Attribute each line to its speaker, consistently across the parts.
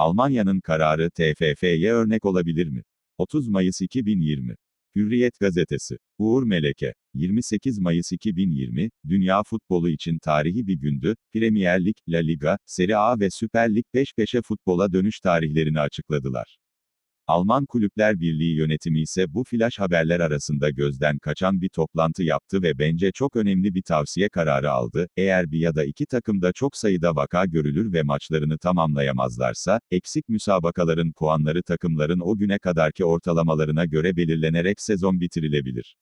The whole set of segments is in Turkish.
Speaker 1: Almanya'nın kararı TFF'ye örnek olabilir mi? 30 Mayıs 2020 Hürriyet Gazetesi. Uğur Meleke. 28 Mayıs 2020, dünya futbolu için tarihi bir gündü. Premier Lig, La Liga, Serie A ve Süper Lig peş peşe futbola dönüş tarihlerini açıkladılar. Alman Kulüpler Birliği yönetimi ise bu flash haberler arasında gözden kaçan bir toplantı yaptı ve bence çok önemli bir tavsiye kararı aldı. Eğer bir ya da iki takımda çok sayıda vaka görülür ve maçlarını tamamlayamazlarsa, eksik müsabakaların puanları takımların o güne kadarki ortalamalarına göre belirlenerek sezon bitirilebilir.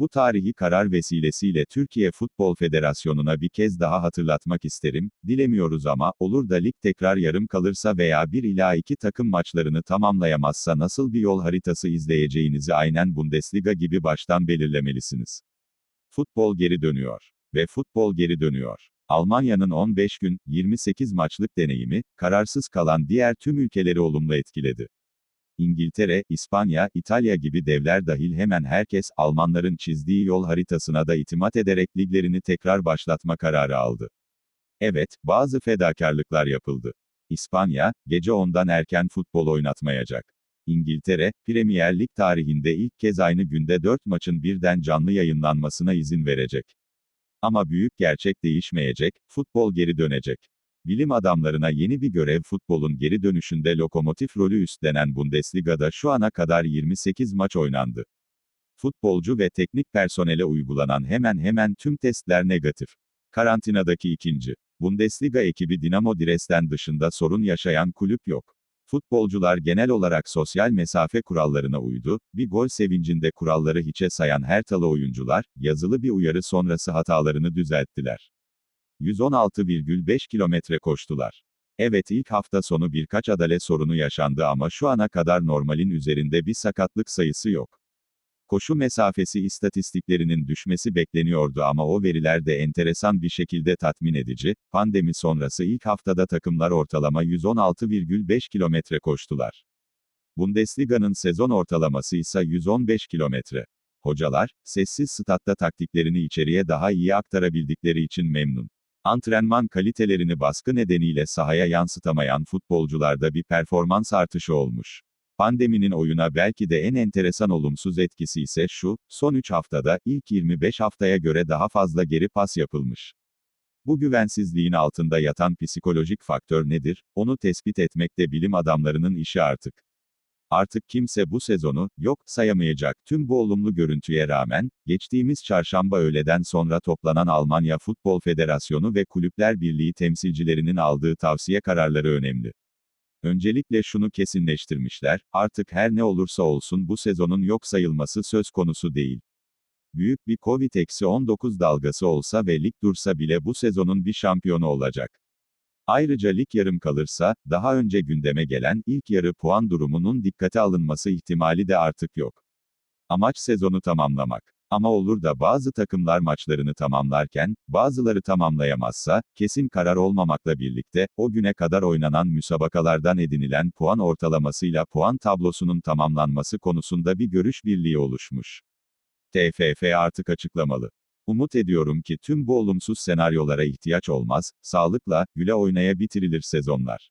Speaker 1: Bu tarihi karar vesilesiyle Türkiye Futbol Federasyonu'na bir kez daha hatırlatmak isterim, dilemiyoruz ama, olur da lig tekrar yarım kalırsa veya bir ila iki takım maçlarını tamamlayamazsa nasıl bir yol haritası izleyeceğinizi aynen Bundesliga gibi baştan belirlemelisiniz. Futbol geri dönüyor. Ve futbol geri dönüyor. Almanya'nın 15 gün, 28 maçlık deneyimi, kararsız kalan diğer tüm ülkeleri olumlu etkiledi. İngiltere, İspanya, İtalya gibi devler dahil hemen herkes, Almanların çizdiği yol haritasına da itimat ederek liglerini tekrar başlatma kararı aldı. Evet, bazı fedakarlıklar yapıldı. İspanya, gece ondan erken futbol oynatmayacak. İngiltere, Premier Lig tarihinde ilk kez aynı günde 4 maçın birden canlı yayınlanmasına izin verecek. Ama büyük gerçek değişmeyecek, futbol geri dönecek. Bilim adamlarına yeni bir görev futbolun geri dönüşünde lokomotif rolü üstlenen Bundesliga'da şu ana kadar 28 maç oynandı. Futbolcu ve teknik personele uygulanan hemen hemen tüm testler negatif. Karantinadaki ikinci. Bundesliga ekibi Dinamo Dresden dışında sorun yaşayan kulüp yok. Futbolcular genel olarak sosyal mesafe kurallarına uydu, bir gol sevincinde kuralları hiçe sayan Hertalı oyuncular, yazılı bir uyarı sonrası hatalarını düzelttiler. 116,5 kilometre koştular. Evet ilk hafta sonu birkaç adale sorunu yaşandı ama şu ana kadar normalin üzerinde bir sakatlık sayısı yok. Koşu mesafesi istatistiklerinin düşmesi bekleniyordu ama o veriler de enteresan bir şekilde tatmin edici. Pandemi sonrası ilk haftada takımlar ortalama 116,5 kilometre koştular. Bundesliga'nın sezon ortalaması ise 115 kilometre. Hocalar, sessiz statta taktiklerini içeriye daha iyi aktarabildikleri için memnun. Antrenman kalitelerini baskı nedeniyle sahaya yansıtamayan futbolcularda bir performans artışı olmuş. Pandeminin oyuna belki de en enteresan olumsuz etkisi ise şu, son 3 haftada, ilk 25 haftaya göre daha fazla geri pas yapılmış. Bu güvensizliğin altında yatan psikolojik faktör nedir, onu tespit etmek de bilim adamlarının işi artık. Artık kimse bu sezonu, yok, sayamayacak. Tüm bu olumlu görüntüye rağmen, geçtiğimiz çarşamba öğleden sonra toplanan Almanya Futbol Federasyonu ve Kulüpler Birliği temsilcilerinin aldığı tavsiye kararları önemli. Öncelikle şunu kesinleştirmişler, artık her ne olursa olsun bu sezonun yok sayılması söz konusu değil. Büyük bir Covid-19 dalgası olsa ve lig dursa bile bu sezonun bir şampiyonu olacak. Ayrıca lig yarım kalırsa, daha önce gündeme gelen ilk yarı puan durumunun dikkate alınması ihtimali de artık yok. Amaç sezonu tamamlamak. Ama olur da bazı takımlar maçlarını tamamlarken, bazıları tamamlayamazsa, kesin karar olmamakla birlikte, o güne kadar oynanan müsabakalardan edinilen puan ortalamasıyla puan tablosunun tamamlanması konusunda bir görüş birliği oluşmuş. TFF artık açıklamalı. Umut ediyorum ki tüm bu olumsuz senaryolara ihtiyaç olmaz, sağlıkla, güle oynaya bitirilir sezonlar.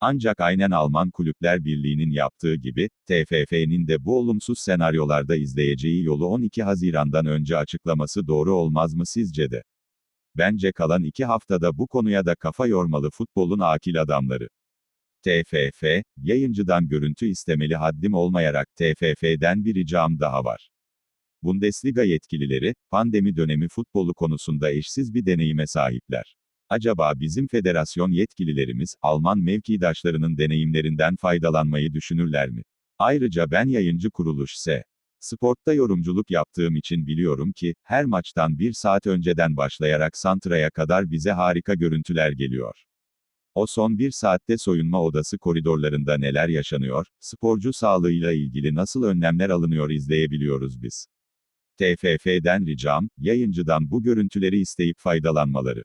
Speaker 1: Ancak aynen Alman Kulüpler Birliği'nin yaptığı gibi, TFF'nin de bu olumsuz senaryolarda izleyeceği yolu 12 Haziran'dan önce açıklaması doğru olmaz mı sizce de? Bence kalan iki haftada bu konuya da kafa yormalı futbolun akil adamları. TFF, yayıncıdan görüntü istemeli haddim olmayarak TFF'den bir ricam daha var. Bundesliga yetkilileri, pandemi dönemi futbolu konusunda eşsiz bir deneyime sahipler. Acaba bizim federasyon yetkililerimiz, Alman mevkidaşlarının deneyimlerinden faydalanmayı düşünürler mi? Ayrıca ben yayıncı kuruluş S. Sport'ta yorumculuk yaptığım için biliyorum ki, her maçtan bir saat önceden başlayarak Santra'ya kadar bize harika görüntüler geliyor. O son bir saatte soyunma odası koridorlarında neler yaşanıyor, sporcu sağlığıyla ilgili nasıl önlemler alınıyor izleyebiliyoruz biz. TFF'den ricam, yayıncıdan bu görüntüleri isteyip faydalanmaları.